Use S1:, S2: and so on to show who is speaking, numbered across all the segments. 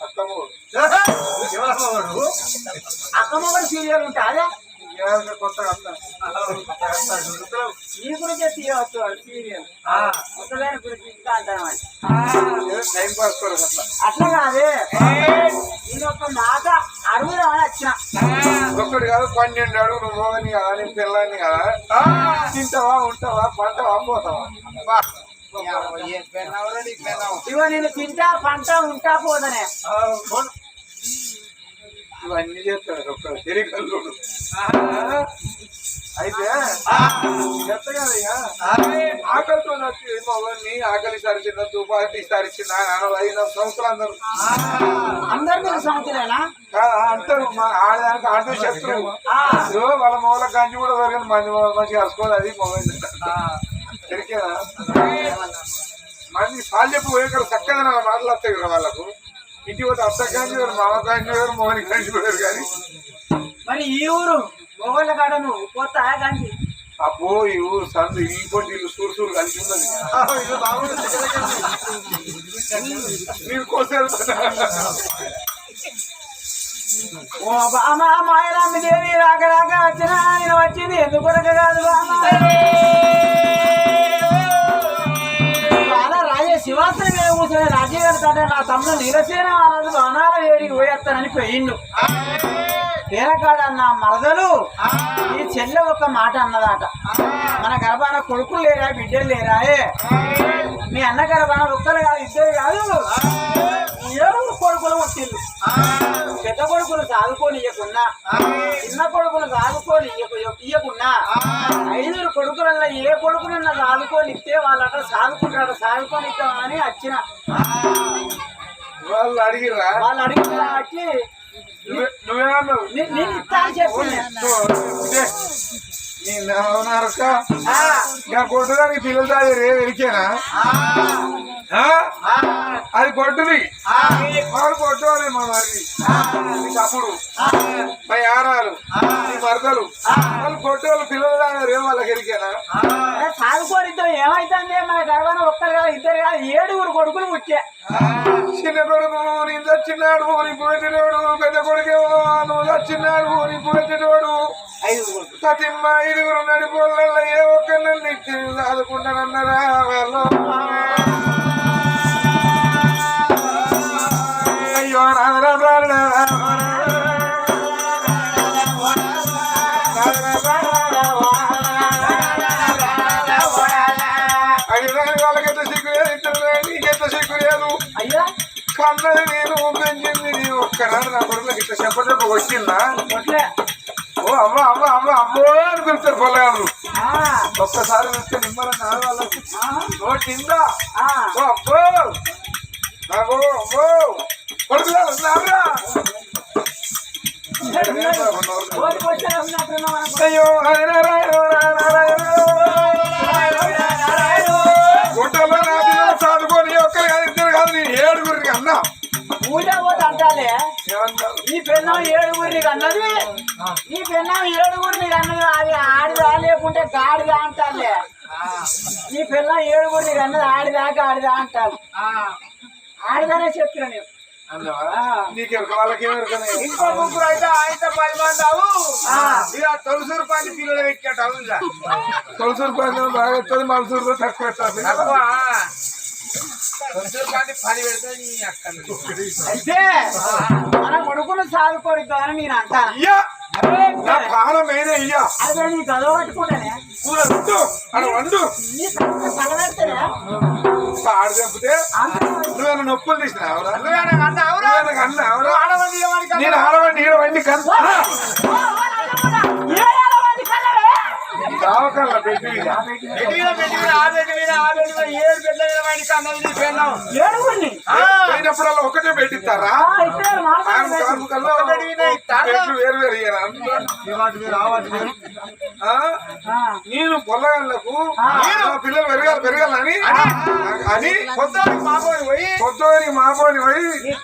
S1: అత్తమ్మ
S2: అక్కమ్మ కూడా సీరియల్ ఉంటా అదే?
S1: కొత్తగా
S2: నీ గురించే తీయవచ్చు సీరియల్ ముసలాయన గురించి ఇంకా
S1: టైం పాస్ అట్లా.
S2: కాదే? నేను ఒక మాట అడుగుదామని వచ్చిన.
S1: ఒక్కటి కాదు పన్నెండు అడుగు నువ్వు మోగని కదా నీ పిల్లని కదా తింటావా ఉంటావా పంటవా పోతావా?
S2: ఇగో నేను తింటా పంట ఉంటా పోదనే
S1: ఇవన్నీ చేస్తాడు అయితే ఆకలితో వచ్చి మగని ఆకలి సరిచిన తుపాకి సరిచిన ఐదు సంవత్సరాలు అందరూ
S2: అందరు మీకు సంవత్సరేనా
S1: ఆ, అంటారు మా ఆడదానికి ఆటో చెప్తారు ఇదిగో వాళ్ళ మొగల గంజి కూడా దొరకని మంది మంచిగా కలుసుకోవాలి అది మొగలు తెలికేదా మంది సాల్ చెప్పి పోయి ఇక్కడ చక్కగా మాటలు వస్తాయి కదా వాళ్ళకు. ఇంటికి పోతే అత్త కాంచి వేరు మామ కాంచి వేరు మోహని కాంచి వేరు కానీ.
S2: మరి ఈ ఊరు మొగోళ్ళ కాడ నువ్వు పోతా గాంధీ?
S1: అబ్బో ఈ ఊరు సందు ఈ పొట్టి ఇల్లు సూరు సూరు కలిసి ఉన్నది. మీరు కోసం
S2: ఓ బామ మాయరామి దేవి రాక రాక వచ్చిన ఆయన వచ్చింది ఎందుకు కొరక కాదు బామ? శివాసన రాజీవ్ గారు నా తమ్ముడు నిరసేన అన్నది బాణాల వేడికి పోయేస్తానని పోయిండు. తేరకాడ మరదలు ఈ చెల్లె ఒక మాట అన్నదాట. మన గర్భాన కొడుకులు లేరా బిడ్డలు లేరాయే మీ అన్న గర్భాన ఒక్కరు కాదు ఇద్దరు కాదు. ఏడుగురు కొడుకులు వచ్చిండు పెద్ద కొడుకులు సాగుకొని ఇయ్యకున్నా. చిన్న కొడుకులు సాగుకొని ఇయ్యకు- ఇయ్యకున్నా. ఐదుగురు కొడుకులలో ఏ కొడుకునన్నా సాగుకొని ఇస్తే వాళ్ళట సాగుకుంటారు సాగుకొని ఇస్తామని వచ్చిన
S1: వాళ్ళు అడిగిరా
S2: వాళ్ళు అడిగిన వచ్చి
S1: నువ్వేమన్నావు?
S2: "నే- నేను ఇస్తా
S1: అవునారక్క ఇంకా కొట్టడానికి పిల్లలు తాగే రే వెలికేనా అది కొట్టుది వాడు కొట్టువాలి మా మరిది నీ తప్పుడు మా యారాలు. నీ మరదలు వాళ్ళు కొట్టు వాళ్ళు పిల్లలు తాగే రే వాళ్ళకి ఎరికేనా
S2: ఇద్దరు. ఏమైతుంది? మన గర్భాన ఒక్కరు కాదు ఇద్దరు కాదు ఏడుగురు కొడుకులు పుట్టే.
S1: చిన్న కొడుకు నీ చచ్చినాడు నీ పోయినోడు పెద్ద కొడుకేమో నువ్వు చచ్చినాడు నీ పోయినోడు
S2: ఐదుగురు
S1: సతిమ్మ ఐదుగురు నడిపోళ్ళ ఏ ఒక్కరిని చదువుకుంటానన్నారా వాళ్ళు? కన్నది నేను పెంచింది నీ ఒక్కనాడు నా కొడుకులకు ఇట్లా చెప్ప చెప్ప వచ్చిందా? ఓ అమ్మ అమ్మ అమ్మ అమ్మో అని పిలుస్తారు పొల్లగారు
S2: ఆ,
S1: ఒక్కసారి పిలిస్తే నిమ్మల వాళ్ళకి. ఓ కింద
S2: ఆ.
S1: ఓ అబ్బో! నాకు అమ్మో కొడుకులారు ఉన్నారా. అయ్యో నారాయణ ఏడుగురికి
S2: అన్నది ఈ పెన్నం ఏడుగురికి అన్నది అది ఆడిదా లేకుంటే గాడిదా అంటాలే ఈ పిల్లం ఏడుగురికి అన్నది ఆడిదాకా ఆడిదా అంటారు. ఆడిదానే చెప్పిన నేను.
S1: నీకు
S3: ఇంకో ముగ్గురు అయితే ఆయన పది మంది అవు. ఇలా తొలసూరు పది పిల్లలు పెట్టాడు అవునుగా
S1: తొలసూరు పని బాగా వస్తుంది మలసూరులో తక్కువ.
S2: అయితే మన కొడుకును సాగుకోరిద్దామని నేను అంటాను
S1: ప్రాణం ఏదే అయ్యా
S2: అదే నీ గదవ పట్టుకుంటానే
S1: ఆడ నొప్పులు నేను ఆడవండి ఈడవండి కన్నా. ఒకటే పెట్టిస్తారా వేరు నేను పొల్లగాళ్ళకు పిల్లలు పెరగాలి పెరగాలని అని
S3: పొద్దున్నకి మాపోయి పోయి
S1: పొద్దుని మాపోని పోయి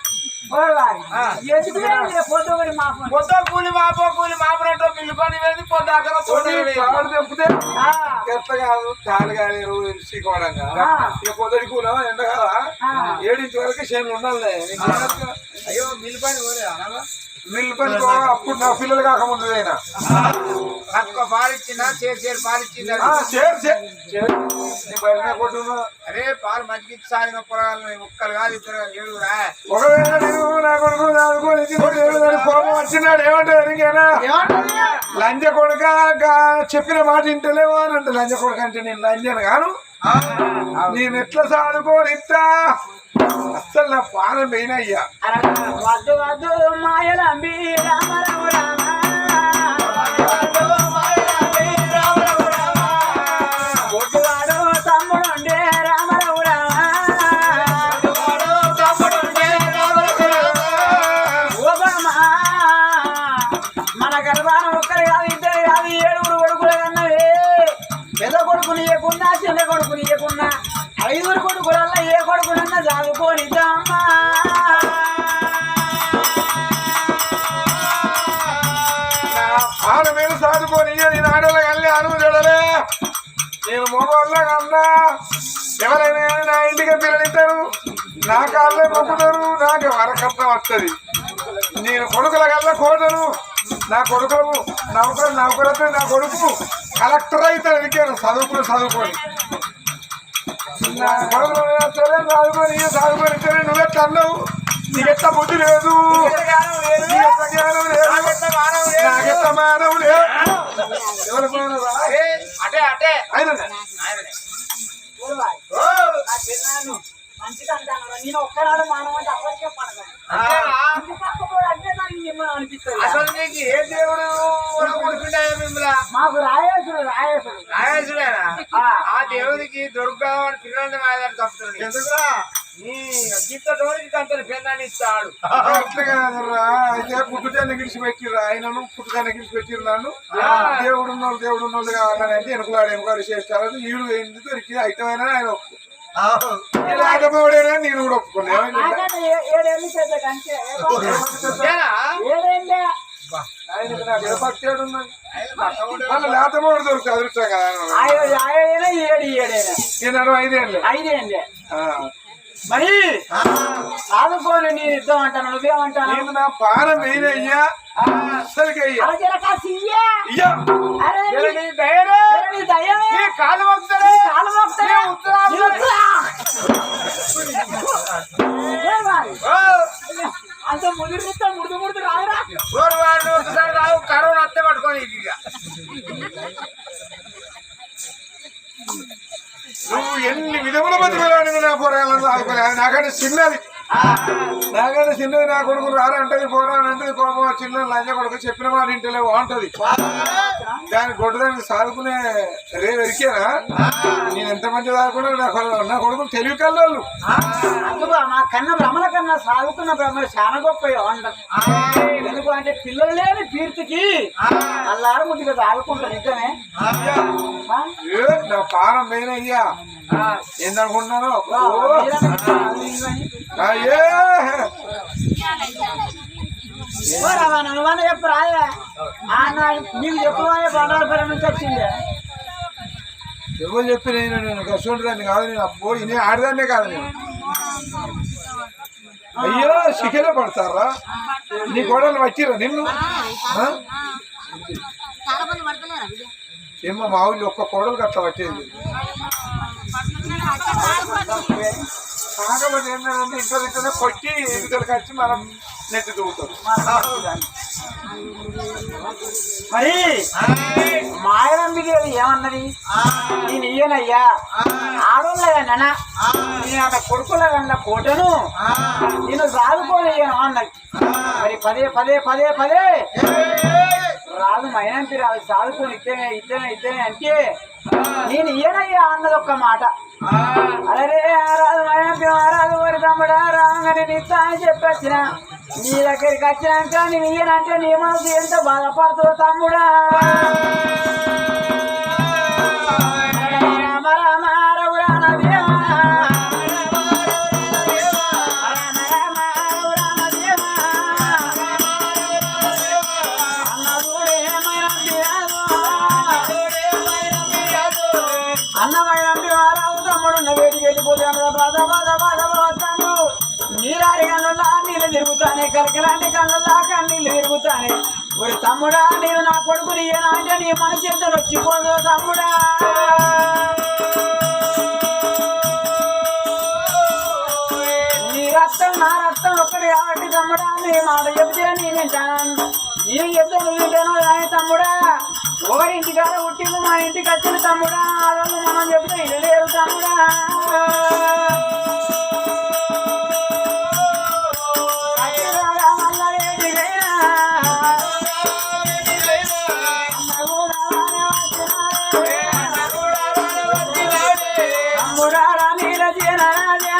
S3: పొద్దు కూలి మాపో కూలి మాపనట్టు మిల్లు పని వేసి పొద్దాకల
S1: పొద్దు తాడు తెంపితే
S2: ఆ,
S1: ఎట్ల కాదు కాదు ఎరువు సీకోవడంగా. ఇక పొద్దుడి కూల ఎండ కదా. ఏడింటి వరకు చేనులు ఉండాలి
S3: అయ్యో మిల్లు పని పోలే
S1: మిల్లు పని పో, అప్పుడు నా పిల్లలు కాకముందు అయినా
S3: తక్కువ పాలిచ్చిందా? చేరు చేరు పాలిచ్చిందా?
S1: చేరు
S3: అరే పాలు మంచికి సాగిన పొరగాలు ఒక్కరు కాదు ఇద్దరు కాదు, ఏడుగురా
S1: ఒకవేళ నేను నా కొడుకు కోపం వచ్చినాడు ఏమంటారు ఇంకేనా?
S2: ఏమంటుంది?
S1: లంజ కొడుక చెప్పిన మాట ఇంటలేవో అని అంటే. లంజ కొడుక అంటే నేను లంజను గాను నేను ఎట్లా సాదుకోని ఇస్తా అసలు నా పానం పోయినయ్యా.
S2: వద్దు వద్దు మాయలంబి రామరావు కొడుకుని ఇయ్యకున్నా చిన్న కొడుకుని ఇయ్యకున్నా ఐదుగురు కొడుకులల్లా ఏ కొడుకునన్నా చదువుకొని అమ్మా
S1: నా మీద సాదుకొని నేను ఆడోళ్ళ కళ్ళి అరువు చూడలే. నేను మగవాళ్ళ కన్నా ఎవరైనా నా ఇంటికి పిల్లలిస్తారు నా కాళ్ళే మొక్కుతారు నాకు వరకట్నం వస్తుంది. నేను కొడుకుల కల్లా కోటను నా కొడుకులు నౌకరు నౌకరతో నా కొడుకు కలెక్టర్ అయితే అడిగాను చదువుకుని చదువుకొని. చదువుకొని చదువుకొని ఇస్తే నువ్వెట్లా అన్నావు బుద్ధి లేదు. నాకెట్లా మానవు లేదు. మానవా?
S3: అటే అటే.
S2: నేను ఒక్కనాడు అప్పటికే కూడా అంటే మిమ్మల్ని అనిపిస్తుంది
S3: అసలు నీకు ఏ దేవుడు కొడుకుంటాయో మిమ్మల్ని?
S2: మాకు రాయేసుడు రాయేసుడు.
S3: రాయేసుడేనా?
S2: ఆ.
S3: దేవుడికి దొరుకుతామని పిల్లల్ని మాయదారి తప్పుతున్నాడు
S1: ఎందుకురా?
S3: నీ గిత్త డోరికి కంతని పెన్నాన్ని ఇస్తాడు.
S1: అట్లా కాదురా. అయితే పుట్టుదాన్ని గిడిచి పెట్టిర్రు ఆయనను పుట్టుదాన్ని నన్ను. దేవుడు దేవుడు కావాలని అంటే వెనుకలాడు వెనుకాడు చేస్తారు ఈడు ఏంది దొరికి అయితమైనా ఆయన రాకపోవడేనా నేను కూడా ఒప్పుకున్నా. ఏమైంది?
S2: నాకంటే ఏ- ఏడేళ్ళు పెద్ద కంటే
S3: అంతేనా?
S2: ఏడేళ్ళే
S1: ఆయనకు నాకు ఏ భక్తి ఉన్నది? మళ్ళీ లేతమోడు దొరుకుతుంది అదృష్టం కదా ఐదేళ్ళు.
S2: మరి? ఆదుకోని నేను ఇద్దాం అంటాను నువ్వేమంటాను
S1: నేను నా పానం వేయనయ్యా అసలుకి అయ్యా.
S2: అరజరకా సియ్యే.
S1: అయ్యా
S2: అరే
S3: జర
S2: నీ-
S3: నీ దయనే,
S2: అరే నీ దయ్యమే.
S3: నీ కాలు మొక్కుతాడే.
S2: కాలు అంత ముదిరితే ముడుదు ముడుదు రాదురా.
S3: ఒకసారి రావు కరోనా అత్తే పట్టుకొని ఇక
S1: నువ్వు ఎన్ని విధముల బతుకులాడిన నా పోరాలను ఆదుకోలే నాకంటే చిన్నది. నాకంటే చిన్నది నా కొడుకు రారంటది పోరానంటది కోపం చిన్న లంజ కొడుకు చెప్పిన మాట ఇంటలేవు అంటది దాని గొడ్డదానికి సాదుకునే రే వెరికేనా? నేను ఎంత మంచి దాకున్నా నా కొడుకు నా తెలివి
S2: అందుకు మా కన్న భ్రమల కన్నా సాగుతున్న భ్రమలు చాలా గొప్ప ఎందుకు అంటే పిల్లలు లేని కీర్తికి అల్లారు ముద్దుగా సాగుకుంటారు నిజమే?
S1: ఏ నా పానం పోయినయ్యా. ఏందనుకుంటున్నాను?
S2: చెప్పు రాయే నీకు నుంచి వచ్చింది
S1: ఎవరు చెప్పి నేను నేను కాదు నేను అబ్బో ఇనే ఆడదాన్నే కాదు నేను. అయ్యో చికెనే పడతారా? నీ గోడలు వచ్చిరా నిన్ను? ఏమో మా ఊళ్ళో ఒక్క కోడలు అట్లా పట్టేది. కాకపోతే ఏంటంటే ఇంట్లో ఇంట్లోనే కొట్టి ఎదుగుదలకి వచ్చి మనం నెట్టి దూగుతాం
S2: మరి మాయనంబికి ఏమన్నది? నేను ఇయ్యనయ్యా ఆడోళ్ళ నేను అక్కడ కొడుకుల కన్నా కోటను. నేను సాదుకోలేను అన్నది మరి పదే పదే పదే పదే. రాదు మైనంతి రాదు సాదుకొని ఇత్తేనే ఇత్తేనే ఇత్తేనే అంటే నేను ఇయ్యనయ్యా అన్నది ఒక్క మాట. అరే రాదు మైనంతి రాదు మరి తమ్ముడా రాగానే నీ అని చెప్పొచ్చిన. నీ దగ్గరికి వచ్చినాక నేను ఇయ్యనంటే నీ మనసు ఎంత బాధపడుతుందో తమ్ముడా. తిరుగుతానే కలకలాంటి కళ్ళల్లా కన్నీళ్ళు తిరుగుతానే ఒరి తమ్ముడా నేను నా కొడుకుని ఏనా అంటే నీ మనసు ఎంత వచ్చిపోదు తమ్ముడా. నీ రక్తం నా రక్తం ఒక్కటి కాబట్టి తమ్ముడా నీ మాట చెబితే నేను వింటాను. నేను చెప్తే నువ్వు వింటాను కానీ తమ్ముడా. ఒకరి ఇంటికాడ పుట్టింది మా ఇంటికి వచ్చిన తమ్ముడా. వాళ్ళు మనం చెప్తే ఇల్లు లేరు తమ్ముడా.
S4: la la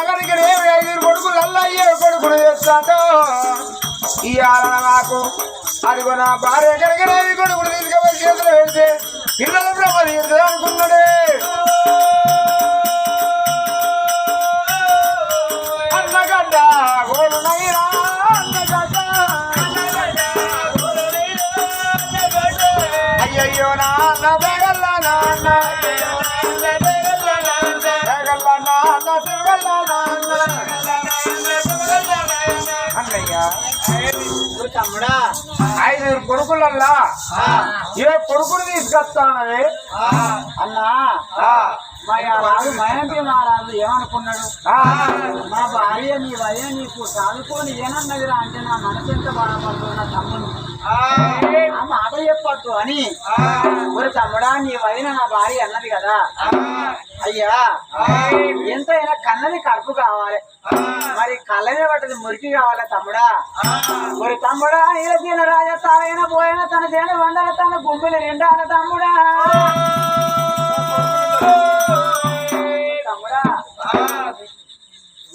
S4: దగ్గరికి రేవి ఐదుగురు కొడుకులు అల్ల అయ్యే కొడుకులు చేస్తాడు. ఇవాళ నాకు అదిగో నా భార్య ఎక్కడికి రేవి కొడుకులు తీసుకుపోయి చేతులు పెడితే ఇళ్ళ బ్రహ్మ తీరుతుంది అనుకున్నాడే. అన్నగడ్డ గోడు నైరా అయ్యయ్యో నా అన్న బెగల్ల నా అన్న. బెగల్ల నా అన్న బెగల్ల
S2: నా అన్న
S4: ఐదుగురు కొడుకులల్లా? ఏ కొడుకులు తీసుకొస్తానని?
S2: అన్నా మరి ఆ రాజు మయంతి మహారాజు ఏమనుకున్నాడు? మా భార్య నీ వయ నీకు చదువుకొని ఏనన్నదిరా అంటే నా మనసు ఎంత బాధపడుతుంది నా తమ్ముడు ఆ మాట చెప్పొద్దు అని. ఒరే తమ్ముడా నీ వదిన నా భార్య అన్నది కదా. అయ్యా ఎంతైనా కన్నది కడుపు కావాలి. మరి కళ్ళనే పట్టది మురికి కావాలి తమ్ముడా. ఒరి తమ్ముడా ఏ దీన రాజా తానైనా పోయినా తన దేని వండాలి తన గుంపులు నిండాలి తమ్ముడా.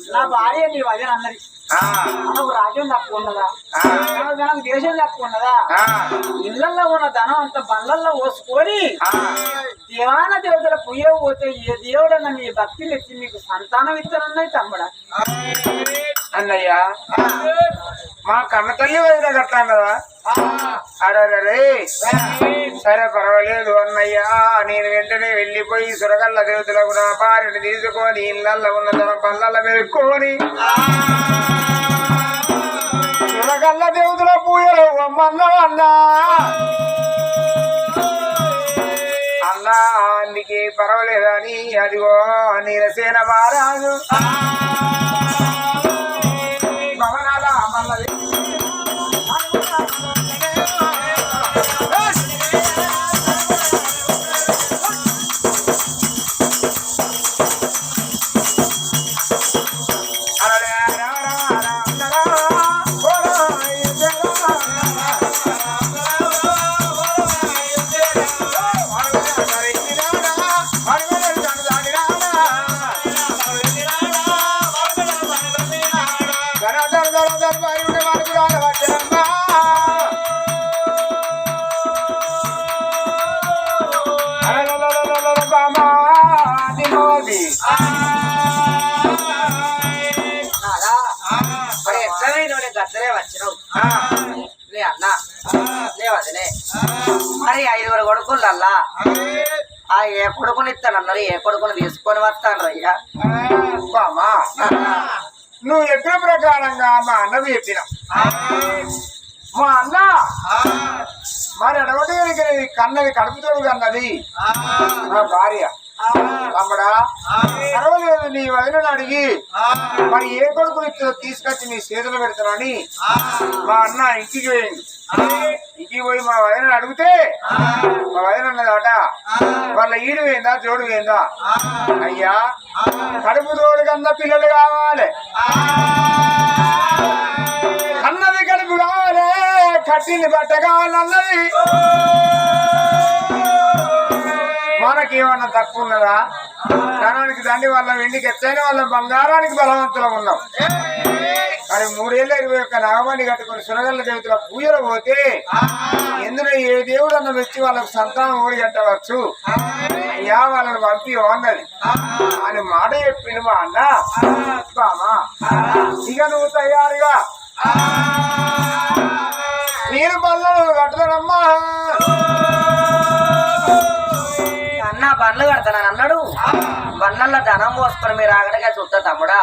S2: నా భార్య నీ వదిన అన్నది మనకు రాజ్యం తక్కువ ఉన్నదా? మనకు దేశం తక్కువ ఉన్నదా? ఇళ్ళలో ఉన్న ధనం అంత బండ్లల్లో పోసుకొని దేవాన దేవతల పుయ్య పోతే ఏ దేవుడన్న మీ భక్తిని ఎత్తి మీకు సంతానం ఇస్తానన్నది తమ్ముడా.
S4: అన్నయ్య మా కన్న తల్లి వదిన కట్టాం కదా అడరే సరే పర్వాలేదు అన్నయ్యా. నేను వెంటనే వెళ్ళిపోయి సురగల్ల దేవతలకు నా భార్యను తీసుకొని ఇళ్ళల్లో ఉన్న తన పళ్ళ పెట్టుకొని సురగల్ల దేవతల పూయలు అన్నా. అన్నా అందుకే పర్వాలేదని అదిగో నీరసేన మహారాజు.
S2: ఎట్లనే నువ్వు గద్దరే వచ్చినావు? లే అన్న. లే వదిలే మరి ఐదుగురు కొడుకులల్లా? ఆ ఏ కొడుకుని ఇస్తానన్నారు ఏ కొడుకుని తీసుకొని వస్తాను అయ్యా
S4: బామా నువ్వు చెప్పిన ప్రకారంగా మా అన్నవి చెప్పిన. మా అన్న? మరి అడగటి కన్నది కడుపుతోడు కన్నది. నా భార్య. తమ్ముడా పర్వాలేదు నీ వదినని అడిగి మరి ఏ కొడుకు తీసుకొచ్చి నీ చేతులు పెడతానని మా అన్న ఇంటికి పోయింది ఇంటికి పోయి మా వదినని అడిగితే మా వదిన అన్నదట వాళ్ళ ఈడు పోయిందా జోడు పోయిందా అయ్యా కడుపు తోడు కన్నా పిల్లలు కావాలి. కట్టింది బట్ట మనకి ఏమన్నా తక్కువ ఉన్నదా? ధనానికి దండి వాళ్ళ వెండికి ఎత్తైన వాళ్ళ బంగారానికి బలవంతులం ఉన్నాం. మరి మూడేళ్ళ ఇరవై ఒక్క నాగమణి కట్టుకుని సురగల్ల దేవతల పూజలు పోతే ఎందులో ఏ దేవుడు అన్న వచ్చి వాళ్ళకు సంతానం ఓడి కట్టవచ్చు? అయ్యా వాళ్ళని పంపి అన్నది. అని మాట చెప్పిండు మా అన్న బామా ఇక నువ్వు తయారుగా. కట్టదనమ్మా
S5: అన్న బండ్లు కడతానని అన్నాడు. బండ్ల ధనం పోసుకొని మీరు ఆగడగా చూస్తా తమ్ముడా?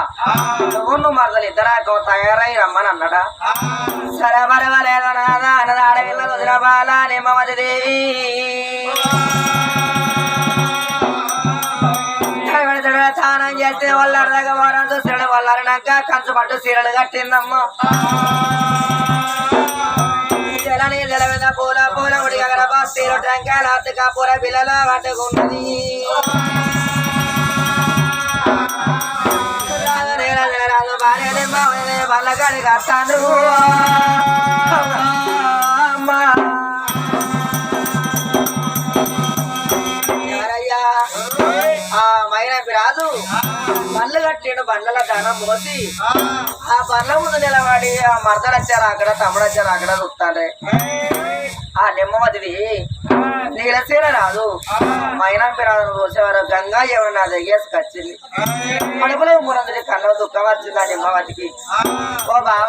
S5: నువ్వు నువ్వు మరదలు ఇద్దరు తయారై రమ్మని అన్నాడా? సరే పర్వాలేదు నాదా అన్నది ఆడవిల్ల దేవి. స్నానం చేస్తే వాళ్ళ అడదగా వారం చూసాడు వాళ్ళారినాక కంచు పట్టు సీరలు కట్టిందమ్మ. పూల పూల ఉడిగా గడప సీరు టంకాయల అత్తక పూల పిల్లల పట్టుకున్నది భార్య అమ్మా కట్టిండు బండ్ల దానం మోసి ఆ బండ్ల ముందు నిలబడి ఆ మరదలు వచ్చారు అక్కడ తమ్ముడు వచ్చారు అక్కడ చూస్తాడే ఆ నిమ్మవతివి నీలసీన రాదు. మైనాపి రాజు చూసేవారు గంగా ఎవరు నా దగ్గేసుకొచ్చింది కడుపులో మునందుడి కళ్ళ దుఃఖం వచ్చింది ఆ నిమ్మవతికి ఓ బావ